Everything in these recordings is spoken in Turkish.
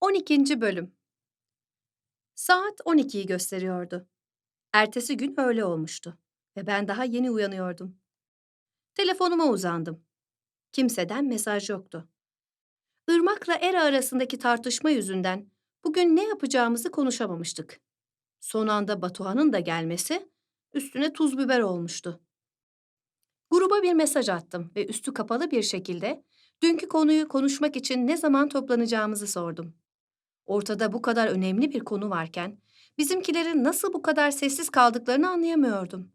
12. Bölüm Saat 12'yi gösteriyordu. Ertesi gün öğle olmuştu ve ben daha yeni uyanıyordum. Telefonuma uzandım. Kimseden mesaj yoktu. Irmak'la Era arasındaki tartışma yüzünden bugün ne yapacağımızı konuşamamıştık. Son anda Batuhan'ın da gelmesi üstüne tuz biber olmuştu. Gruba bir mesaj attım ve üstü kapalı bir şekilde dünkü konuyu konuşmak için ne zaman toplanacağımızı sordum. Ortada bu kadar önemli bir konu varken bizimkilerin nasıl bu kadar sessiz kaldıklarını anlayamıyordum.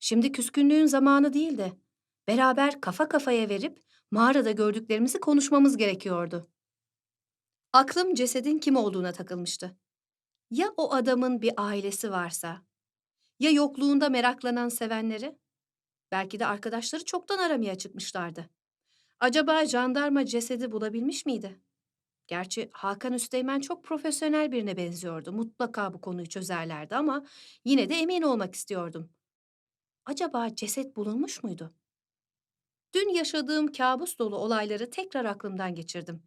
Şimdi küskünlüğün zamanı değildi. Beraber kafa kafaya verip mağarada gördüklerimizi konuşmamız gerekiyordu. Aklım cesedin kim olduğuna takılmıştı. Ya o adamın bir ailesi varsa? Ya yokluğunda meraklanan sevenleri? Belki de arkadaşları çoktan aramaya çıkmışlardı. Acaba jandarma cesedi bulabilmiş miydi? Gerçi Hakan Üsteğmen çok profesyonel birine benziyordu. Mutlaka bu konuyu çözerlerdi ama yine de emin olmak istiyordum. Acaba ceset bulunmuş muydu? Dün yaşadığım kabus dolu olayları tekrar aklımdan geçirdim.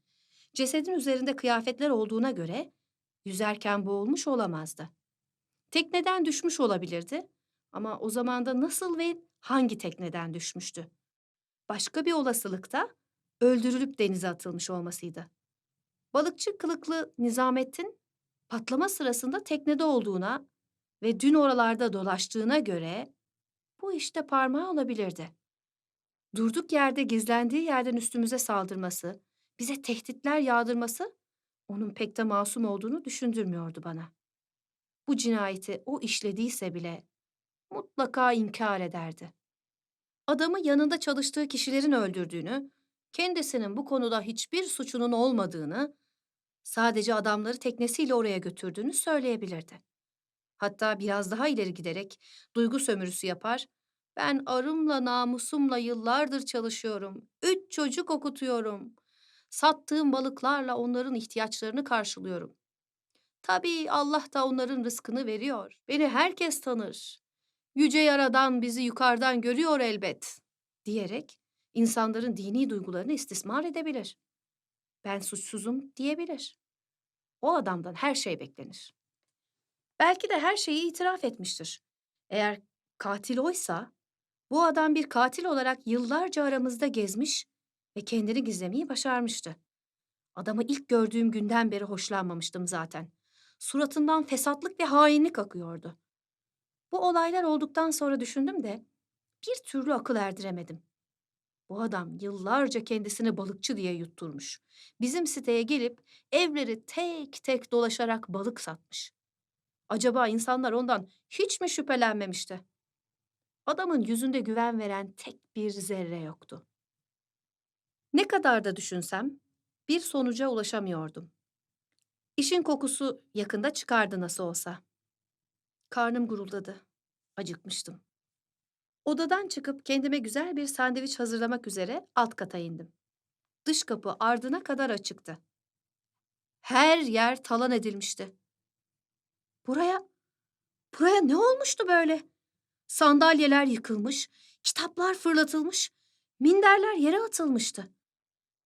Cesedin üzerinde kıyafetler olduğuna göre yüzerken boğulmuş olamazdı. Tekneden düşmüş olabilirdi ama o zaman da nasıl ve hangi tekneden düşmüştü? Başka bir olasılıkta öldürülüp denize atılmış olmasıydı. Balıkçı kılıklı Nizamettin patlama sırasında teknede olduğuna ve dün oralarda dolaştığına göre bu işte parmağı olabilirdi. Durduk yerde gizlendiği yerden üstümüze saldırması, bize tehditler yağdırması onun pek de masum olduğunu düşündürmüyordu bana. Bu cinayeti o işlediyse bile mutlaka inkar ederdi. Adamı yanında çalıştığı kişilerin öldürdüğünü, kendisinin bu konuda hiçbir suçunun olmadığını sadece adamları teknesiyle oraya götürdüğünü söyleyebilirdi. Hatta biraz daha ileri giderek duygu sömürüsü yapar, ben arımla namusumla yıllardır çalışıyorum, üç çocuk okutuyorum, sattığım balıklarla onların ihtiyaçlarını karşılıyorum. Tabii Allah da onların rızkını veriyor, beni herkes tanır. Yüce Yaradan bizi yukarıdan görüyor elbet, diyerek insanların dini duygularını istismar edebilir ben suçsuzum diyebilir. O adamdan her şey beklenir. Belki de her şeyi itiraf etmiştir. Eğer katil oysa, bu adam bir katil olarak yıllarca aramızda gezmiş ve kendini gizlemeyi başarmıştı. Adamı ilk gördüğüm günden beri hoşlanmamıştım zaten. Suratından fesatlık ve hainlik akıyordu. Bu olaylar olduktan sonra düşündüm de bir türlü akıl erdiremedim. Bu adam yıllarca kendisini balıkçı diye yutturmuş. Bizim siteye gelip evleri tek tek dolaşarak balık satmış. Acaba insanlar ondan hiç mi şüphelenmemişti? Adamın yüzünde güven veren tek bir zerre yoktu. Ne kadar da düşünsem bir sonuca ulaşamıyordum. İşin kokusu yakında çıkardı nasıl olsa. Karnım guruldadı. Acıkmıştım. Odadan çıkıp kendime güzel bir sandviç hazırlamak üzere alt kata indim. Dış kapı ardına kadar açıktı. Her yer talan edilmişti. Buraya, buraya ne olmuştu böyle? Sandalyeler yıkılmış, kitaplar fırlatılmış, minderler yere atılmıştı.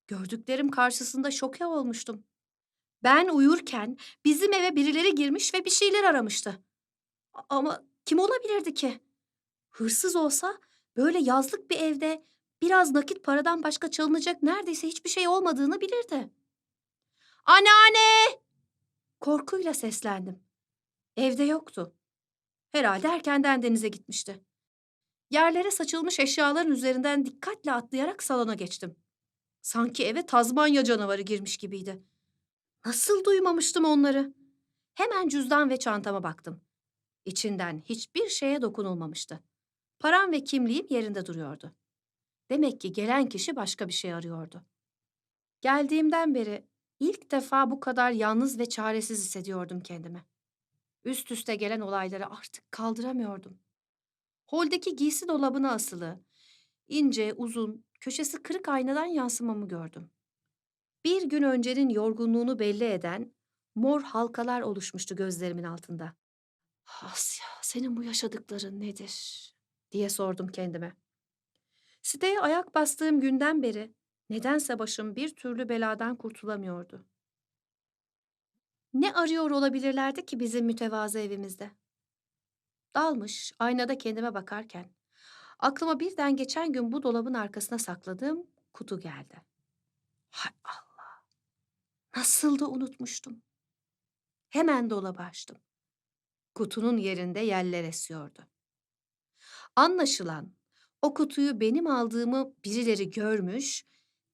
Gördüklerim karşısında şoke olmuştum. Ben uyurken bizim eve birileri girmiş ve bir şeyler aramıştı. Ama kim olabilirdi ki? Hırsız olsa böyle yazlık bir evde biraz nakit paradan başka çalınacak neredeyse hiçbir şey olmadığını bilirdi. Anneanne! Korkuyla seslendim. Evde yoktu. Herhalde erkenden denize gitmişti. Yerlere saçılmış eşyaların üzerinden dikkatle atlayarak salona geçtim. Sanki eve Tazmanya canavarı girmiş gibiydi. Nasıl duymamıştım onları? Hemen cüzdan ve çantama baktım. İçinden hiçbir şeye dokunulmamıştı. Param ve kimliğim yerinde duruyordu. Demek ki gelen kişi başka bir şey arıyordu. Geldiğimden beri ilk defa bu kadar yalnız ve çaresiz hissediyordum kendimi. Üst üste gelen olayları artık kaldıramıyordum. Holdeki giysi dolabına asılı, ince, uzun, köşesi kırık aynadan yansımamı gördüm. Bir gün öncenin yorgunluğunu belli eden mor halkalar oluşmuştu gözlerimin altında. Asya, senin bu yaşadıkların nedir? Diye sordum kendime. Siteye ayak bastığım günden beri nedense başım bir türlü beladan kurtulamıyordu. Ne arıyor olabilirlerdi ki bizim mütevazı evimizde? Dalmış, aynada kendime bakarken aklıma birden geçen gün bu dolabın arkasına sakladığım kutu geldi. Hay Allah! Nasıl da unutmuştum. Hemen dolabı açtım. Kutunun yerinde yeller esiyordu. Anlaşılan o kutuyu benim aldığımı birileri görmüş,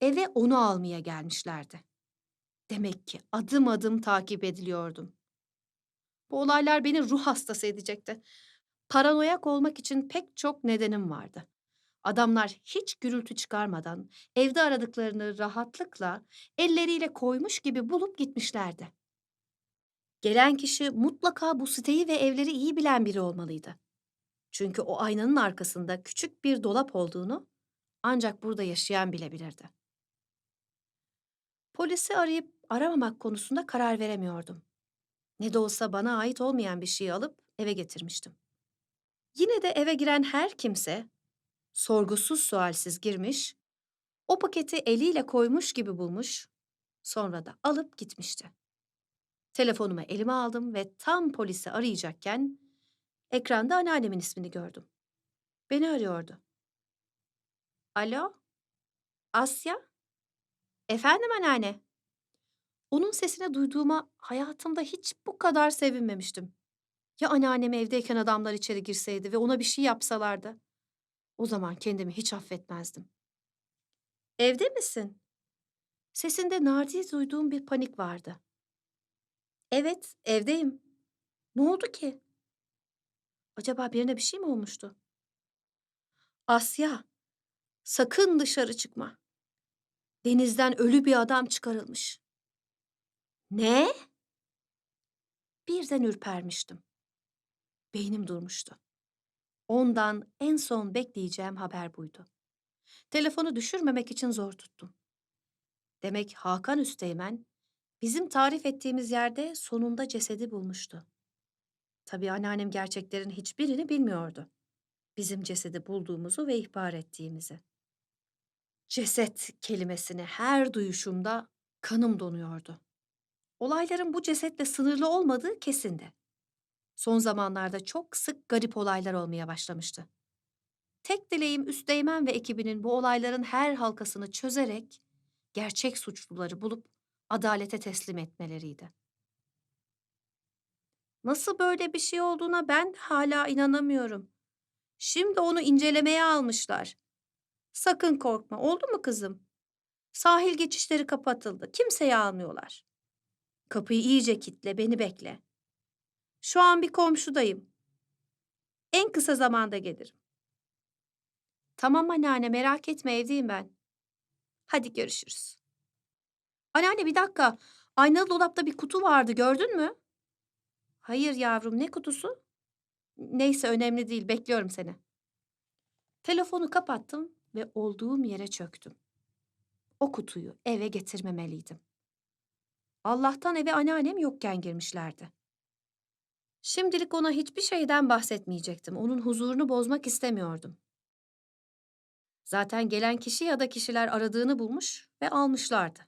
eve onu almaya gelmişlerdi. Demek ki adım adım takip ediliyordum. Bu olaylar beni ruh hastası edecekti. Paranoyak olmak için pek çok nedenim vardı. Adamlar hiç gürültü çıkarmadan evde aradıklarını rahatlıkla elleriyle koymuş gibi bulup gitmişlerdi. Gelen kişi mutlaka bu siteyi ve evleri iyi bilen biri olmalıydı. Çünkü o aynanın arkasında küçük bir dolap olduğunu ancak burada yaşayan bilebilirdi. Polisi arayıp aramamak konusunda karar veremiyordum. Ne de olsa bana ait olmayan bir şeyi alıp eve getirmiştim. Yine de eve giren her kimse sorgusuz sualsiz girmiş, o paketi eliyle koymuş gibi bulmuş, sonra da alıp gitmişti. Telefonumu elime aldım ve tam polisi arayacakken ekranda anneannemin ismini gördüm. Beni arıyordu. Alo? Asya? Efendim anneanne? Onun sesini duyduğuma hayatımda hiç bu kadar sevinmemiştim. Ya anneannem evdeyken adamlar içeri girseydi ve ona bir şey yapsalardı? O zaman kendimi hiç affetmezdim. Evde misin? Sesinde nadir duyduğum bir panik vardı. Evet, evdeyim. Ne oldu ki? Acaba birine bir şey mi olmuştu? Asya, sakın dışarı çıkma. Denizden ölü bir adam çıkarılmış. Ne? Birden ürpermiştim. Beynim durmuştu. Ondan en son bekleyeceğim haber buydu. Telefonu düşürmemek için zor tuttum. Demek Hakan Üsteğmen bizim tarif ettiğimiz yerde sonunda cesedi bulmuştu. Tabii anneannem gerçeklerin hiçbirini bilmiyordu. Bizim cesedi bulduğumuzu ve ihbar ettiğimizi. Ceset kelimesini her duyuşumda kanım donuyordu. Olayların bu cesetle sınırlı olmadığı kesindi. Son zamanlarda çok sık garip olaylar olmaya başlamıştı. Tek dileğim Üsteğmen ve ekibinin bu olayların her halkasını çözerek gerçek suçluları bulup adalete teslim etmeleriydi. Nasıl böyle bir şey olduğuna ben hala inanamıyorum. Şimdi onu incelemeye almışlar. Sakın korkma, oldu mu kızım? Sahil geçişleri kapatıldı. Kimseyi almıyorlar. Kapıyı iyice kitle, beni bekle. Şu an bir komşudayım. En kısa zamanda gelirim. Tamam anneanne, merak etme evdeyim ben. Hadi görüşürüz. Anneanne bir dakika. Aynalı dolapta bir kutu vardı, gördün mü? Hayır yavrum, ne kutusu? Neyse önemli değil, bekliyorum seni. Telefonu kapattım ve olduğum yere çöktüm. O kutuyu eve getirmemeliydim. Allah'tan eve anneannem yokken girmişlerdi. Şimdilik ona hiçbir şeyden bahsetmeyecektim. Onun huzurunu bozmak istemiyordum. Zaten gelen kişi ya da kişiler aradığını bulmuş ve almışlardı.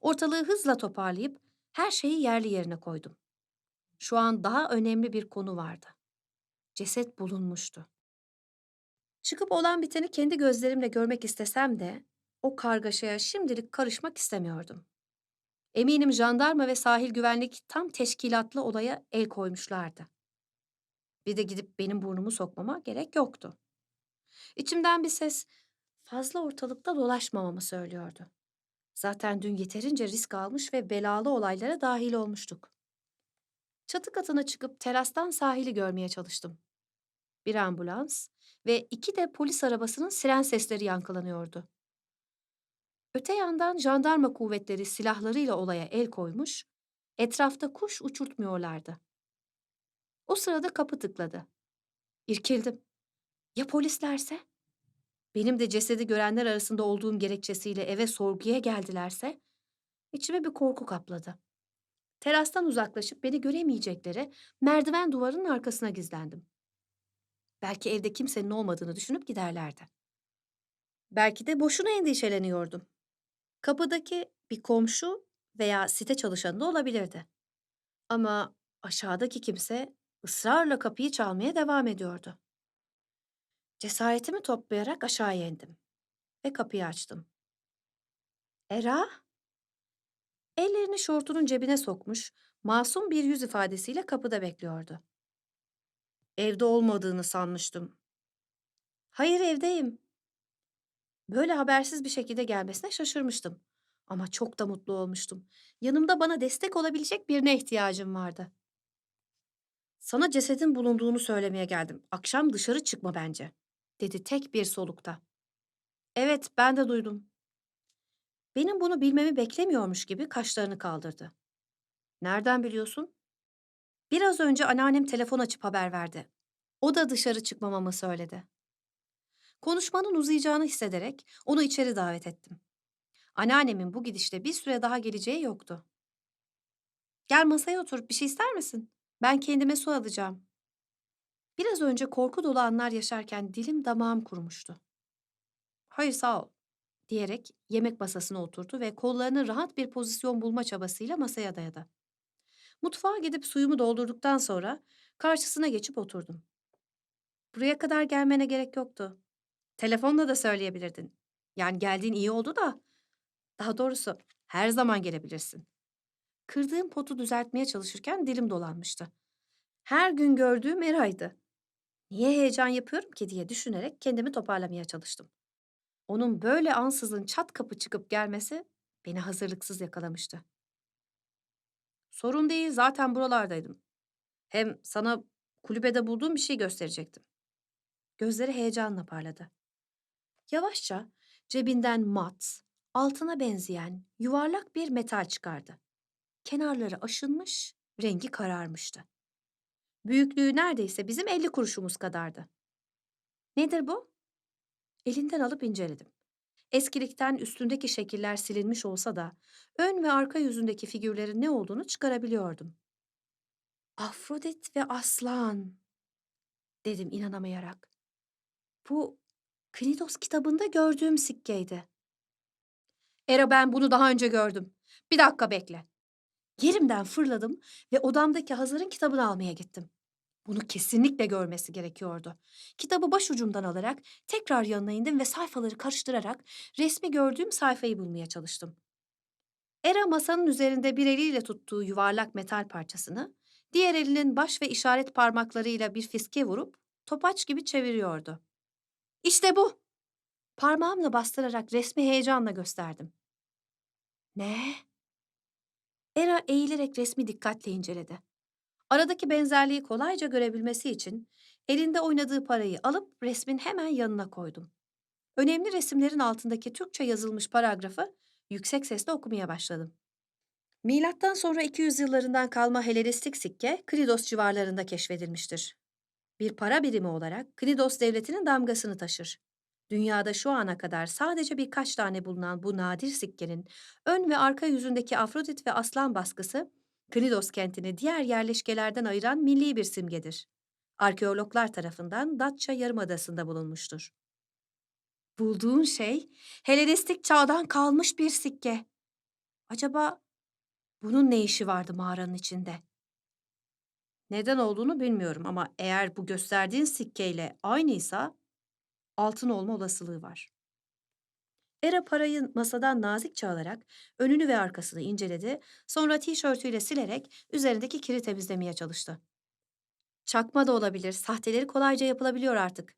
Ortalığı hızla toparlayıp her şeyi yerli yerine koydum. Şu an daha önemli bir konu vardı. Ceset bulunmuştu. Çıkıp olan biteni kendi gözlerimle görmek istesem de o kargaşaya şimdilik karışmak istemiyordum. Eminim jandarma ve sahil güvenlik tam teşkilatlı olaya el koymuşlardı. Bir de gidip benim burnumu sokmama gerek yoktu. İçimden bir ses fazla ortalıkta dolaşmamamı söylüyordu. Zaten dün yeterince risk almış ve belalı olaylara dahil olmuştuk. Çatı katına çıkıp terastan sahili görmeye çalıştım. Bir ambulans ve iki de polis arabasının siren sesleri yankılanıyordu. Öte yandan jandarma kuvvetleri silahlarıyla olaya el koymuş, etrafta kuş uçurtmuyorlardı. O sırada kapı tıkladı. İrkildim. Ya polislerse? Benim de cesedi görenler arasında olduğum gerekçesiyle eve sorguya geldilerse? İçime bir korku kapladı. Terastan uzaklaşıp beni göremeyecekleri merdiven duvarının arkasına gizlendim. Belki evde kimsenin olmadığını düşünüp giderlerdi. Belki de boşuna endişeleniyordum. Kapıdaki bir komşu veya site çalışanı da olabilirdi. Ama aşağıdaki kimse ısrarla kapıyı çalmaya devam ediyordu. Cesaretimi toplayarak aşağıya indim ve kapıyı açtım. Era, ellerini şortunun cebine sokmuş, masum bir yüz ifadesiyle kapıda bekliyordu. Evde olmadığını sanmıştım. Hayır evdeyim. Böyle habersiz bir şekilde gelmesine şaşırmıştım. Ama çok da mutlu olmuştum. Yanımda bana destek olabilecek birine ihtiyacım vardı. Sana cesedin bulunduğunu söylemeye geldim. Akşam dışarı çıkma bence, dedi tek bir solukta. Evet, ben de duydum. Benim bunu bilmemi beklemiyormuş gibi kaşlarını kaldırdı. Nereden biliyorsun? Biraz önce anneannem telefon açıp haber verdi. O da dışarı çıkmamamı söyledi. Konuşmanın uzayacağını hissederek onu içeri davet ettim. Anneannemin bu gidişle bir süre daha geleceği yoktu. Gel masaya otur, bir şey ister misin? Ben kendime su alacağım. Biraz önce korku dolu anlar yaşarken dilim damağım kurumuştu. Hayır sağ ol, diyerek yemek masasına oturdu ve kollarını rahat bir pozisyon bulma çabasıyla masaya dayadı. Mutfağa gidip suyumu doldurduktan sonra karşısına geçip oturdum. Buraya kadar gelmene gerek yoktu. Telefonla da söyleyebilirdin. Yani geldiğin iyi oldu da. Daha doğrusu her zaman gelebilirsin. Kırdığım potu düzeltmeye çalışırken dilim dolanmıştı. Her gün gördüğüm Eray'dı. Niye heyecan yapıyorum ki diye düşünerek kendimi toparlamaya çalıştım. Onun böyle ansızın çat kapı çıkıp gelmesi beni hazırlıksız yakalamıştı. Sorun değil, zaten buralardaydım. Hem sana kulübede bulduğum bir şey gösterecektim. Gözleri heyecanla parladı. Yavaşça cebinden mat, altına benzeyen yuvarlak bir metal çıkardı. Kenarları aşınmış, rengi kararmıştı. Büyüklüğü neredeyse bizim 50 kuruşumuz kadardı. Nedir bu? Elinden alıp inceledim. Eskilikten üstündeki şekiller silinmiş olsa da ön ve arka yüzündeki figürlerin ne olduğunu çıkarabiliyordum. Afrodit ve Aslan, dedim inanamayarak. Bu Knidos kitabında gördüğüm sikkeydi. Era ben bunu daha önce gördüm. Bir dakika bekle. Yerimden fırladım ve odamdaki Hazar'ın kitabını almaya gittim. Bunu kesinlikle görmesi gerekiyordu. Kitabı başucumdan alarak tekrar yanına indim ve sayfaları karıştırarak resmi gördüğüm sayfayı bulmaya çalıştım. Era masanın üzerinde bir eliyle tuttuğu yuvarlak metal parçasını, diğer elinin baş ve işaret parmaklarıyla bir fiske vurup topaç gibi çeviriyordu. İşte bu. Parmağımla bastırarak resmi heyecanla gösterdim. Ne? Era eğilerek resmi dikkatle inceledi. Aradaki benzerliği kolayca görebilmesi için elinde oynadığı parayı alıp resmin hemen yanına koydum. Önemli resimlerin altındaki Türkçe yazılmış paragrafı yüksek sesle okumaya başladım. Milattan sonra 200 yıllarından kalma Helenistik sikke Knidos civarlarında keşfedilmiştir. Bir para birimi olarak Knidos devletinin damgasını taşır. Dünyada şu ana kadar sadece birkaç tane bulunan bu nadir sikkenin ön ve arka yüzündeki Afrodit ve aslan baskısı Knidos kentini diğer yerleşkelerden ayıran milli bir simgedir. Arkeologlar tarafından Datça Yarımadası'nda bulunmuştur. Bulduğun şey Helenistik çağdan kalmış bir sikke. Acaba bunun ne işi vardı mağaranın içinde? Neden olduğunu bilmiyorum ama eğer bu gösterdiğin sikkeyle aynıysa altın olma olasılığı var. Era parayı masadan nazikçe alarak önünü ve arkasını inceledi, sonra tişörtüyle silerek üzerindeki kiri temizlemeye çalıştı. Çakma da olabilir, sahteleri kolayca yapılabiliyor artık.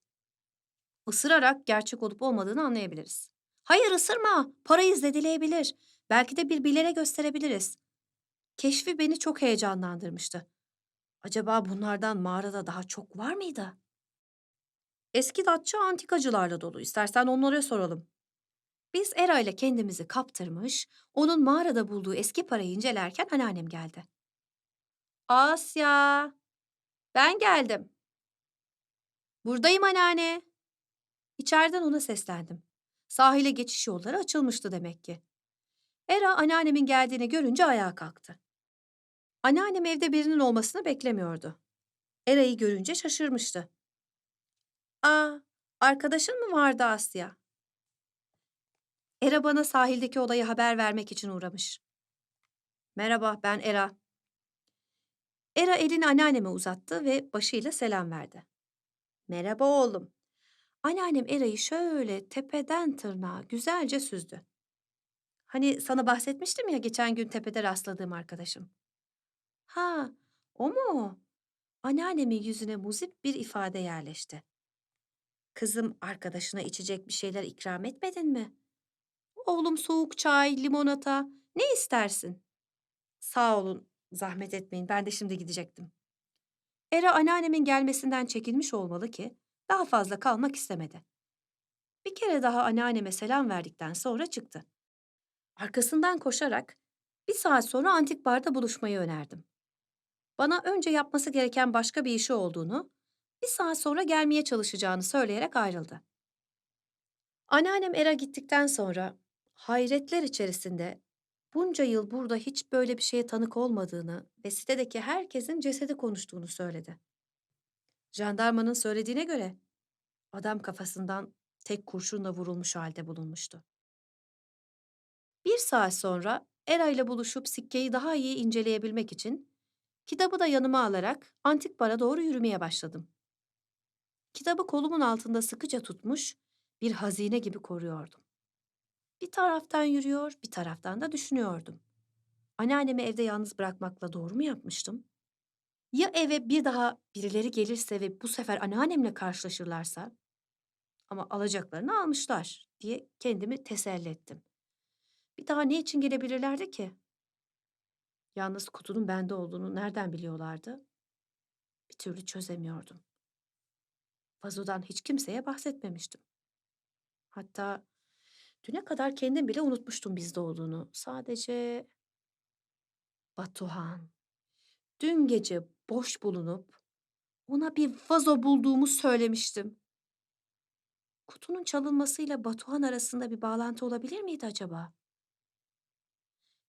Isırarak gerçek olup olmadığını anlayabiliriz. Hayır ısırma, parayı zedeleyebilir. Belki de bir bilere gösterebiliriz. Keşfi beni çok heyecanlandırmıştı. Acaba bunlardan mağarada daha çok var mıydı? Eski Datça antikacılarla dolu. İstersen onlara soralım. Biz Era ile kendimizi kaptırmış, onun mağarada bulduğu eski parayı incelerken anneannem geldi. Asya, ben geldim. Buradayım anneanne. İçeriden ona seslendim. Sahile geçiş yolları açılmıştı demek ki. Era anneannemin geldiğini görünce ayağa kalktı. Anneannem evde birinin olmasını beklemiyordu. Era'yı görünce şaşırmıştı. Aa, arkadaşın mı vardı Asya? Era bana sahildeki olayı haber vermek için uğramış. Merhaba, ben Era. Era elini anneanneme uzattı ve başıyla selam verdi. Merhaba oğlum. Anneannem Era'yı şöyle tepeden tırnağa güzelce süzdü. Hani sana bahsetmiştim ya geçen gün tepede rastladığım arkadaşım. Ha, o mu? Anneannemin yüzüne muzip bir ifade yerleşti. Kızım arkadaşına içecek bir şeyler ikram etmedin mi? Oğlum soğuk çay, limonata, ne istersin? Sağ olun, zahmet etmeyin. Ben de şimdi gidecektim. Era anneannemin gelmesinden çekilmiş olmalı ki daha fazla kalmak istemedi. Bir kere daha anneanneme selam verdikten sonra çıktı. Arkasından koşarak bir saat sonra antik barda buluşmayı önerdim. Bana önce yapması gereken başka bir işi olduğunu, bir saat sonra gelmeye çalışacağını söyleyerek ayrıldı. Anneannem Era gittikten sonra hayretler içerisinde bunca yıl burada hiç böyle bir şeye tanık olmadığını ve sitedeki herkesin cesedi konuştuğunu söyledi. Jandarmanın söylediğine göre adam kafasından tek kurşunla vurulmuş halde bulunmuştu. Bir saat sonra Era ile buluşup sikkeyi daha iyi inceleyebilmek için kitabı da yanıma alarak antik bara doğru yürümeye başladım. Kitabı kolumun altında sıkıca tutmuş, bir hazine gibi koruyordum. Bir taraftan yürüyor, bir taraftan da düşünüyordum. Anneannemi evde yalnız bırakmakla doğru mu yapmıştım? Ya eve bir daha birileri gelirse ve bu sefer anneannemle karşılaşırlarsa? Ama alacaklarını almışlar diye kendimi teselli ettim. Bir daha ne için gelebilirlerdi ki? Yalnız kutunun bende olduğunu nereden biliyorlardı? Bir türlü çözemiyordum. Vazodan hiç kimseye bahsetmemiştim. Hatta düne kadar kendim bile unutmuştum bizde olduğunu. Sadece Batuhan. Dün gece boş bulunup ona bir vazo bulduğumu söylemiştim. Kutunun çalınmasıyla Batuhan arasında bir bağlantı olabilir miydi acaba?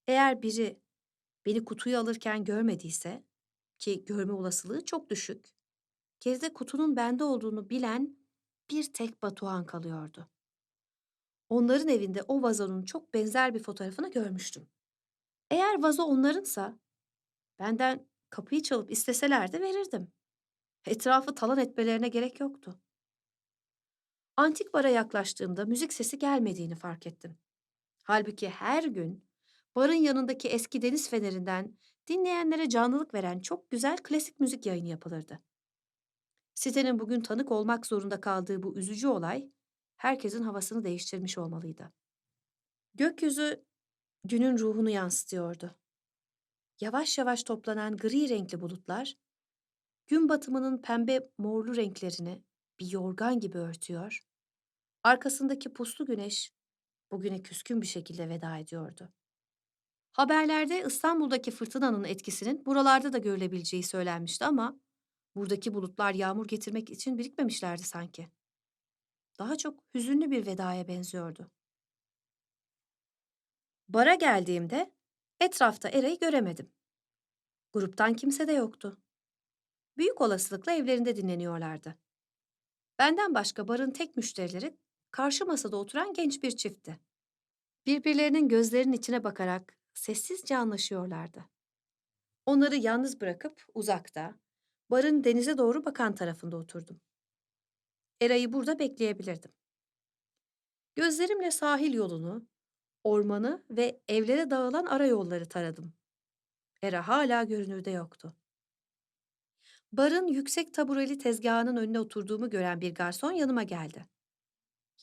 Eğer biri beni kutuyu alırken görmediyse ki görme olasılığı çok düşük. Geride kutunun bende olduğunu bilen bir tek Batuhan kalıyordu. Onların evinde o vazonun çok benzer bir fotoğrafını görmüştüm. Eğer vazo onlarınsa benden kapıyı çalıp isteselerdi verirdim. Etrafı talan etmelerine gerek yoktu. Antik bara yaklaştığımda müzik sesi gelmediğini fark ettim. Halbuki her gün barın yanındaki eski deniz fenerinden dinleyenlere canlılık veren çok güzel klasik müzik yayını yapılırdı. Sitenin bugün tanık olmak zorunda kaldığı bu üzücü olay herkesin havasını değiştirmiş olmalıydı. Gökyüzü günün ruhunu yansıtıyordu. Yavaş yavaş toplanan gri renkli bulutlar gün batımının pembe morlu renklerini bir yorgan gibi örtüyor. Arkasındaki puslu güneş bugüne küskün bir şekilde veda ediyordu. Haberlerde İstanbul'daki fırtınanın etkisinin buralarda da görülebileceği söylenmişti ama buradaki bulutlar yağmur getirmek için birikmemişlerdi sanki. Daha çok hüzünlü bir vedaya benziyordu. Bara geldiğimde etrafta Era'yı göremedim. Gruptan kimse de yoktu. Büyük olasılıkla evlerinde dinleniyorlardı. Benden başka barın tek müşterileri karşı masada oturan genç bir çiftti. Birbirlerinin gözlerinin içine bakarak sessizce anlaşıyorlardı. Onları yalnız bırakıp uzakta, barın denize doğru bakan tarafında oturdum. Era'yı burada bekleyebilirdim. Gözlerimle sahil yolunu, ormanı ve evlere dağılan ara yolları taradım. Era hala görünürde yoktu. Barın yüksek tabureli tezgahının önüne oturduğumu gören bir garson yanıma geldi.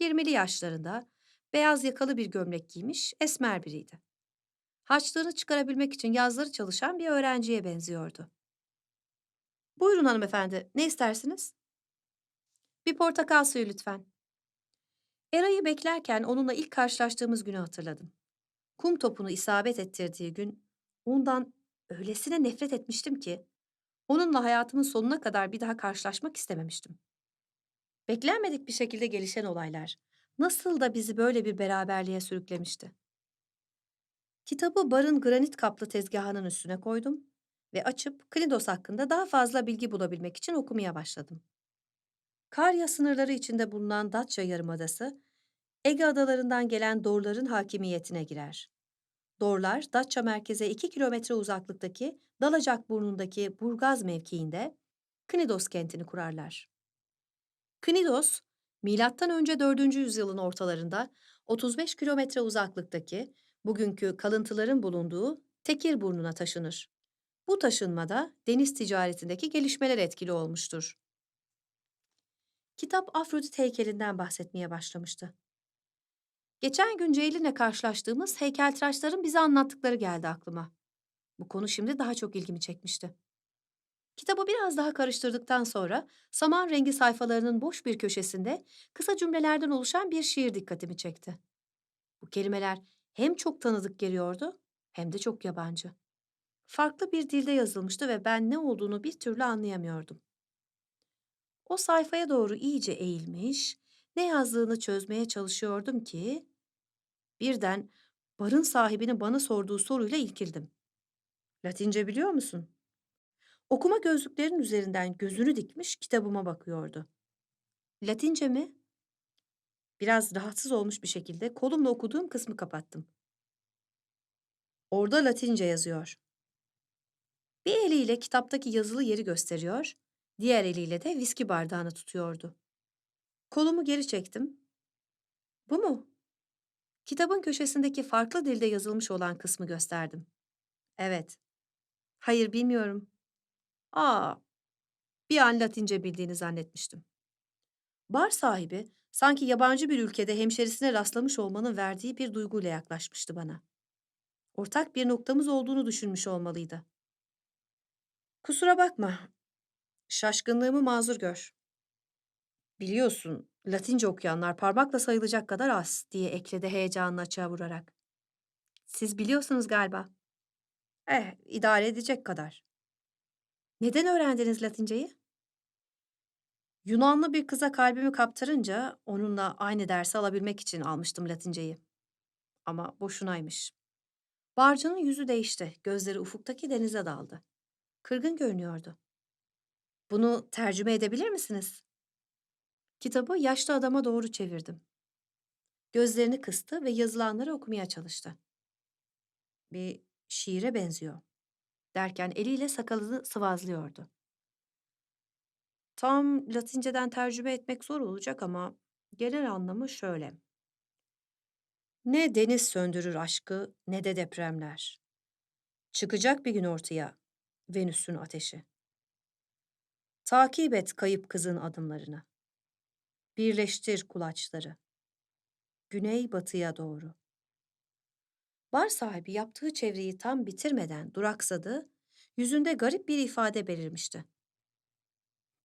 Yirmili yaşlarında, beyaz yakalı bir gömlek giymiş, esmer biriydi. Harçlığını çıkarabilmek için yazları çalışan bir öğrenciye benziyordu. Buyurun hanımefendi, ne istersiniz? Bir portakal suyu lütfen. Era'yı beklerken onunla ilk karşılaştığımız günü hatırladım. Kum topunu isabet ettirdiği gün ondan öylesine nefret etmiştim ki onunla hayatımın sonuna kadar bir daha karşılaşmak istememiştim. Beklenmedik bir şekilde gelişen olaylar nasıl da bizi böyle bir beraberliğe sürüklemişti. Kitabı barın granit kaplı tezgahının üstüne koydum ve açıp Klindos hakkında daha fazla bilgi bulabilmek için okumaya başladım. Karya sınırları içinde bulunan Datça Yarımadası, Ege adalarından gelen Dorların hakimiyetine girer. Dorlar, Datça merkeze 2 kilometre uzaklıktaki Dalacak burnundaki Burgaz mevkiinde Knidos kentini kurarlar. Knidos, önce 4. yüzyılın ortalarında 35 kilometre uzaklıktaki bugünkü kalıntıların bulunduğu Tekir burnuna taşınır. Bu taşınmada deniz ticaretindeki gelişmeler etkili olmuştur. Kitap Afrodit heykelinden bahsetmeye başlamıştı. Geçen gün Ceylin'le karşılaştığımız heykeltıraşların bize anlattıkları geldi aklıma. Bu konu şimdi daha çok ilgimi çekmişti. Kitabı biraz daha karıştırdıktan sonra saman rengi sayfalarının boş bir köşesinde kısa cümlelerden oluşan bir şiir dikkatimi çekti. Bu kelimeler hem çok tanıdık geliyordu hem de çok yabancı. Farklı bir dilde yazılmıştı ve ben ne olduğunu bir türlü anlayamıyordum. O sayfaya doğru iyice eğilmiş, ne yazdığını çözmeye çalışıyordum ki birden barın sahibinin bana sorduğu soruyla ilkildim. Latince biliyor musun? Okuma gözlüklerinin üzerinden gözünü dikmiş kitabıma bakıyordu. Latince mi? Biraz rahatsız olmuş bir şekilde kolumla okuduğum kısmı kapattım. Orada Latince yazıyor. Bir eliyle kitaptaki yazılı yeri gösteriyor, diğer eliyle de viski bardağını tutuyordu. Kolumu geri çektim. Bu mu? Kitabın köşesindeki farklı dilde yazılmış olan kısmı gösterdim. Evet. Hayır bilmiyorum. Aa, bir an Latince bildiğini zannetmiştim. Bar sahibi sanki yabancı bir ülkede hemşerisine rastlamış olmanın verdiği bir duyguyla yaklaşmıştı bana. Ortak bir noktamız olduğunu düşünmüş olmalıydı. Kusura bakma. Şaşkınlığımı mazur gör. Biliyorsun, Latince okuyanlar parmakla sayılacak kadar az diye ekledi heyecanını açığa vurarak. Siz biliyorsunuz galiba. Eh, idare edecek kadar. Neden öğrendiniz Latinceyi? Yunanlı bir kıza kalbimi kaptırınca onunla aynı dersi alabilmek için almıştım Latinceyi. Ama boşunaymış. Barcının yüzü değişti, gözleri ufuktaki denize daldı. Kırgın görünüyordu. Bunu tercüme edebilir misiniz? Kitabı yaşlı adama doğru çevirdim. Gözlerini kıstı ve yazılanları okumaya çalıştı. Bir şiire benziyor. Derken eliyle sakalını sıvazlıyordu. Tam Latinceden tercüme etmek zor olacak ama genel anlamı şöyle. Ne deniz söndürür aşkı ne de depremler. Çıkacak bir gün ortaya Venüs'ün ateşi. Takip et kayıp kızın adımlarını. Birleştir kulaçları. Güney batıya doğru. Bar sahibi yaptığı çevreyi tam bitirmeden duraksadı, yüzünde garip bir ifade belirmişti.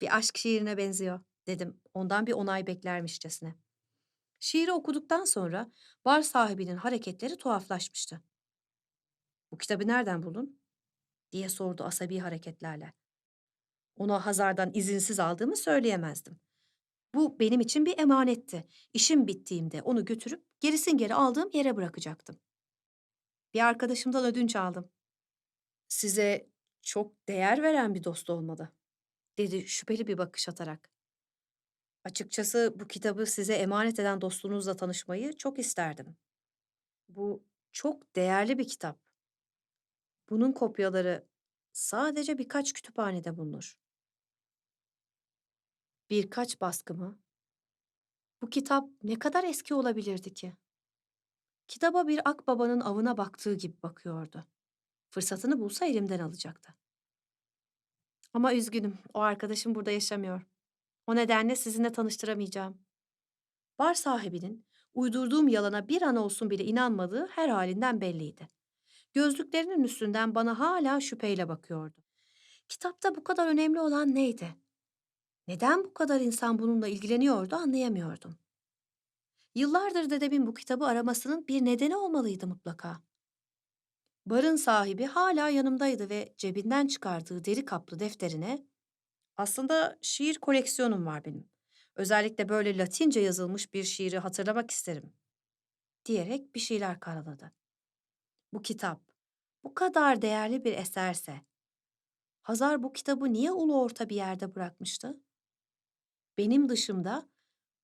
Bir aşk şiirine benziyor, dedim ondan bir onay beklermişçesine. Şiiri okuduktan sonra bar sahibinin hareketleri tuhaflaşmıştı. Bu kitabı nereden buldun? diye sordu asabi hareketlerle. Ona Hazar'dan izinsiz aldığımı söyleyemezdim. Bu benim için bir emanetti. İşim bittiğimde onu götürüp gerisin geri aldığım yere bırakacaktım. Bir arkadaşımdan ödünç aldım. Size çok değer veren bir dost olmalı, dedi şüpheli bir bakış atarak. Açıkçası bu kitabı size emanet eden dostunuzla tanışmayı çok isterdim. Bu çok değerli bir kitap. Bunun kopyaları sadece birkaç kütüphanede bulunur. Birkaç baskı mı? Bu kitap ne kadar eski olabilirdi ki? Kitaba bir akbabanın avına baktığı gibi bakıyordu. Fırsatını bulsa elimden alacaktı. Ama üzgünüm, o arkadaşım burada yaşamıyor. O nedenle sizinle tanıştıramayacağım. Bar sahibinin uydurduğum yalana bir an olsun bile inanmadığı her halinden belliydi. Gözlüklerinin üstünden bana hala şüpheyle bakıyordu. Kitapta bu kadar önemli olan neydi? Neden bu kadar insan bununla ilgileniyordu anlayamıyordum. Yıllardır dedemin bu kitabı aramasının bir nedeni olmalıydı mutlaka. Barın sahibi hala yanımdaydı ve cebinden çıkardığı deri kaplı defterine aslında şiir koleksiyonum var benim. Özellikle böyle Latince yazılmış bir şiiri hatırlamak isterim. Diyerek bir şeyler karaladı. Bu kitap bu kadar değerli bir eserse Hazar bu kitabı niye ulu orta bir yerde bırakmıştı? Benim dışımda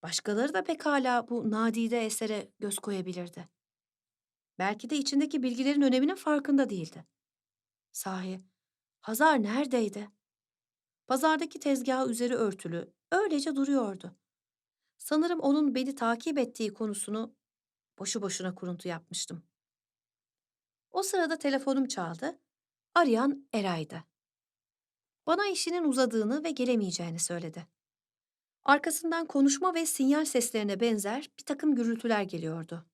başkaları da pekala bu nadide esere göz koyabilirdi. Belki de içindeki bilgilerin öneminin farkında değildi. Sahi, Hazar neredeydi? Pazardaki tezgahı üzeri örtülü, öylece duruyordu. Sanırım onun beni takip ettiği konusunu boşu boşuna kuruntu yapmıştım. O sırada telefonum çaldı. Arayan Eray'dı. Bana işinin uzadığını ve gelemeyeceğini söyledi. Arkasından konuşma ve sinyal seslerine benzer bir takım gürültüler geliyordu.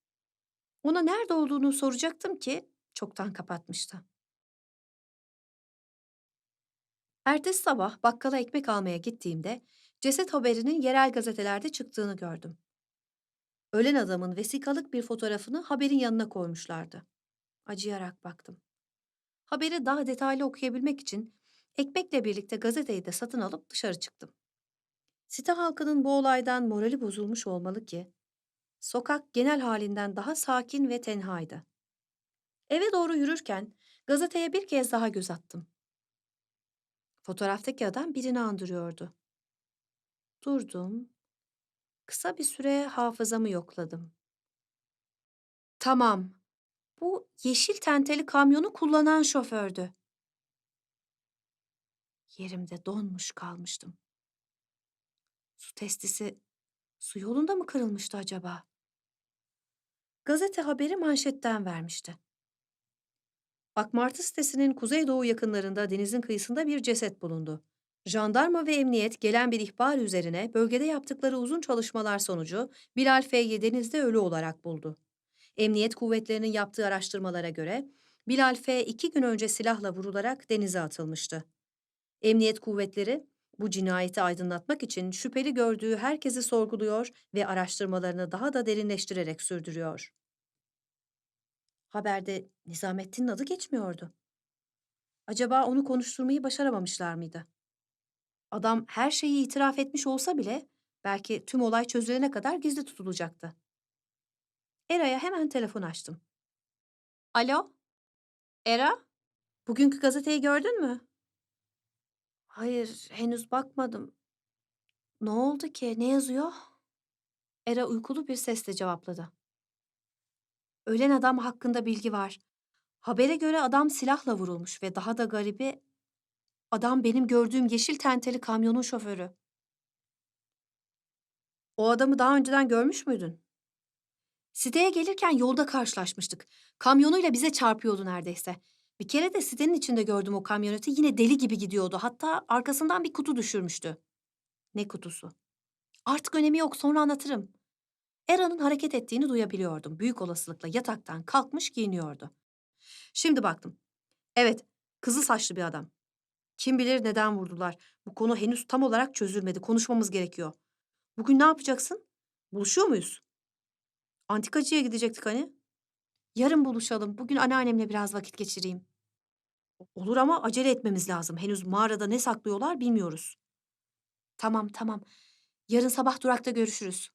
Ona nerede olduğunu soracaktım ki çoktan kapatmıştı. Ertesi sabah bakkala ekmek almaya gittiğimde ceset haberinin yerel gazetelerde çıktığını gördüm. Ölen adamın vesikalık bir fotoğrafını haberin yanına koymuşlardı. Acıyarak baktım. Haberi daha detaylı okuyabilmek için ekmekle birlikte gazeteyi de satın alıp dışarı çıktım. Site halkının bu olaydan morali bozulmuş olmalı ki sokak genel halinden daha sakin ve tenhaydı. Eve doğru yürürken gazeteye bir kez daha göz attım. Fotoğraftaki adam birini andırıyordu. Durdum. Kısa bir süre hafızamı yokladım. Tamam. Bu yeşil tenteli kamyonu kullanan şofördü. Yerimde donmuş kalmıştım. Su testisi su yolunda mı kırılmıştı acaba? Gazete haberi manşetten vermişti. Akmartı sitesinin kuzeydoğu yakınlarında denizin kıyısında bir ceset bulundu. Jandarma ve emniyet gelen bir ihbar üzerine bölgede yaptıkları uzun çalışmalar sonucu Bilal F'yi denizde ölü olarak buldu. Emniyet kuvvetlerinin yaptığı araştırmalara göre Bilal F iki gün önce silahla vurularak denize atılmıştı. Emniyet kuvvetleri bu cinayeti aydınlatmak için şüpheli gördüğü herkesi sorguluyor ve araştırmalarını daha da derinleştirerek sürdürüyor. Haberde Nizamettin'in adı geçmiyordu. Acaba onu konuşturmayı başaramamışlar mıydı? Adam her şeyi itiraf etmiş olsa bile belki tüm olay çözülene kadar gizli tutulacaktı. Era'ya hemen telefon açtım. Alo? Era? Bugünkü gazeteyi gördün mü? Hayır, henüz bakmadım. Ne oldu ki? Ne yazıyor? Era uykulu bir sesle cevapladı. Ölen adam hakkında bilgi var. Habere göre adam silahla vurulmuş ve daha da garibi adam benim gördüğüm yeşil tenteli kamyonun şoförü. O adamı daha önceden görmüş müydün? Siteye gelirken yolda karşılaşmıştık. Kamyonuyla bize çarpıyordu neredeyse. Bir kere de sitenin içinde gördüm o kamyoneti yine deli gibi gidiyordu. Hatta arkasından bir kutu düşürmüştü. Ne kutusu? Artık önemi yok sonra anlatırım. Era'nın hareket ettiğini duyabiliyordum. Büyük olasılıkla yataktan kalkmış giyiniyordu. Şimdi baktım. Evet, kızıl saçlı bir adam. Kim bilir neden vurdular. Bu konu henüz tam olarak çözülmedi. Konuşmamız gerekiyor. Bugün ne yapacaksın? Buluşuyor muyuz? Antikacıya gidecektik hani. Yarın buluşalım. Bugün anneannemle biraz vakit geçireyim. Olur ama acele etmemiz lazım. Henüz mağarada ne saklıyorlar bilmiyoruz. Tamam, tamam. Yarın sabah durakta görüşürüz.